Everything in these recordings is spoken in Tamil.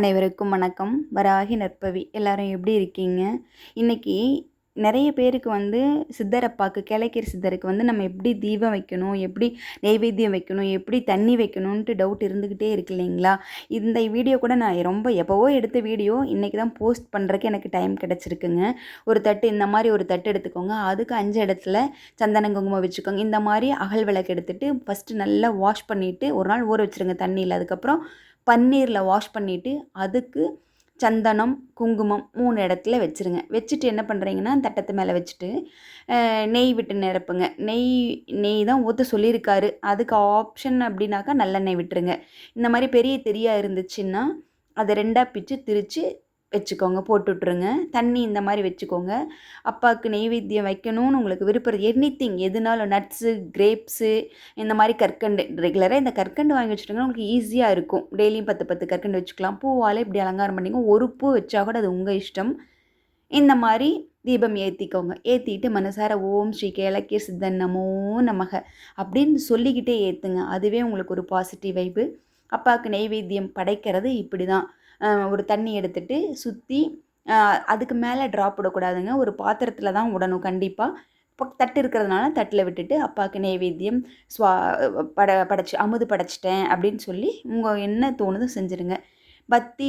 அனைவருக்கும் வணக்கம். வராகி நற்பவி. எல்லாரும் எப்படி இருக்கீங்க? இன்னைக்கு நிறைய பேருக்கு வந்து சித்தரப்பாக்கு கிளைக்கீர் சித்தருக்கு வந்து நம்ம எப்படி தீபம் வைக்கணும் எப்படி நெய்வேத்தியம் வைக்கணும் எப்படி தண்ணி வைக்கணுன்ட்டு டவுட் இருந்துக்கிட்டே இருக்கு இல்லைங்களா? இந்த வீடியோ கூட நான் ரொம்ப எப்போவோ எடுத்த வீடியோ இன்றைக்கி தான் போஸ்ட் பண்ணுறதுக்கு எனக்கு டைம் கிடச்சிருக்குங்க. ஒரு தட்டு இந்த மாதிரி ஒரு தட்டு எடுத்துக்கோங்க. அதுக்கு அஞ்சு இடத்துல சந்தன குங்குமம் வச்சுக்கோங்க. இந்த மாதிரி அகல் விளக்கு எடுத்துகிட்டு ஃபஸ்ட்டு நல்லா வாஷ் பண்ணிவிட்டு ஒரு நாள் ஊற வச்சுருங்க தண்ணியில். அதுக்கப்புறம் பன்னீரில் வாஷ் பண்ணிவிட்டு அதுக்கு சந்தனம் குங்குமம் மூணு இடத்துல வச்சுருங்க. வச்சுட்டு என்ன பண்ணுறீங்கன்னா தட்டத்து மேலே வச்சுட்டு நெய் விட்டு நிரப்புங்க. நெய் நெய் தான் ஊற்ற சொல்லியிருக்காரு. அதுக்கு ஆப்ஷன் அப்படின்னாக்கா நல்லெண்ணெய் விட்டுருங்க. இந்த மாதிரி பெரிய தெரியா இருந்துச்சுன்னா அதை ரெண்டாக பிச்சு திரித்து வச்சுக்கோங்க போட்டு விட்ருங்க தண்ணி இந்த மாதிரி வச்சுக்கோங்க. அப்பாவுக்கு நெய்வேத்தியம் வைக்கணும்னு உங்களுக்கு விருப்பம் எனி திங் எதுனாலும் நட்ஸு கிரேப்ஸு இந்த மாதிரி கற்கண்டு ரெகுலராக இந்த கற்கண்டு வாங்கி வச்சுட்டோங்கன்னா உங்களுக்கு ஈஸியாக இருக்கும். டெய்லியும் பத்து பத்து கற்கண்டு வச்சுக்கலாம். பூவால் இப்படி அலங்காரம் பண்ணிங்க ஒரு பூ வச்சா கூட அது உங்கள் இஷ்டம். இந்த மாதிரி தீபம் ஏற்றிக்கோங்க ஏற்றிட்டு மனசார ஓம் ஸ்ரீ கேளக்கிய சித்தன் நமோ நமக அப்படின்னு சொல்லிக்கிட்டே ஏற்றுங்க அதுவே உங்களுக்கு ஒரு பாசிட்டிவ் வைப்பு அப்பாவுக்கு நெய்வேத்தியம் படைக்கிறது இப்படி தான் ஒரு தண்ணி எடுத்துகிட்டு சுற்றி அதுக்கு மேலே ட்ராப் விடக்கூடாதுங்க ஒரு பாத்திரத்தில் தான் விடணும் கண்டிப்பாக இப்போ தட்டு இருக்கிறதுனால தட்டில் விட்டுட்டு அப்பாவுக்கு நெய்வேத்தியம் ஸ்வா பட படைச்சி அமுது படைச்சிட்டேன் அப்படின்னு சொல்லி உங்கள் என்ன தோணுதோ செஞ்சுருங்க. பத்தி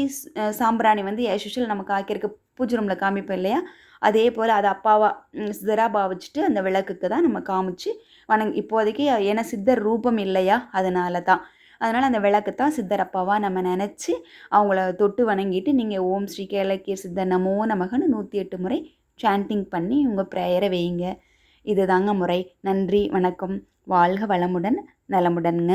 சாம்பிராணி வந்து ஏசுஷல் நம்ம காய்க்கிறக்கு பூஜை ரூமில் காமிப்போம் இல்லையா? அதே போல் அதை அப்பாவா சித்தராக பாவிச்சுட்டு அந்த விளக்குக்கு தான் நம்ம காமிச்சு வணங்கி இப்போதைக்கு ஏன்னா சித்தர் ரூபம் இல்லையா? அதனால தான். அதனால் அந்த விளக்கு தான் சித்தர் அப்பாவாக நம்ம நினச்சி அவங்கள தொட்டு வணங்கிட்டு நீங்கள் ஓம் ஸ்ரீ கேளக்கிய சித்தர் நமோ நமகன்னு நூற்றி எட்டு முறை சாண்டிங் பண்ணி உங்கள் ப்ரேயரை வைங்க இது தாங்க முறை. நன்றி வணக்கம். வாழ்க வளமுடன் நலமுடன்ங்க.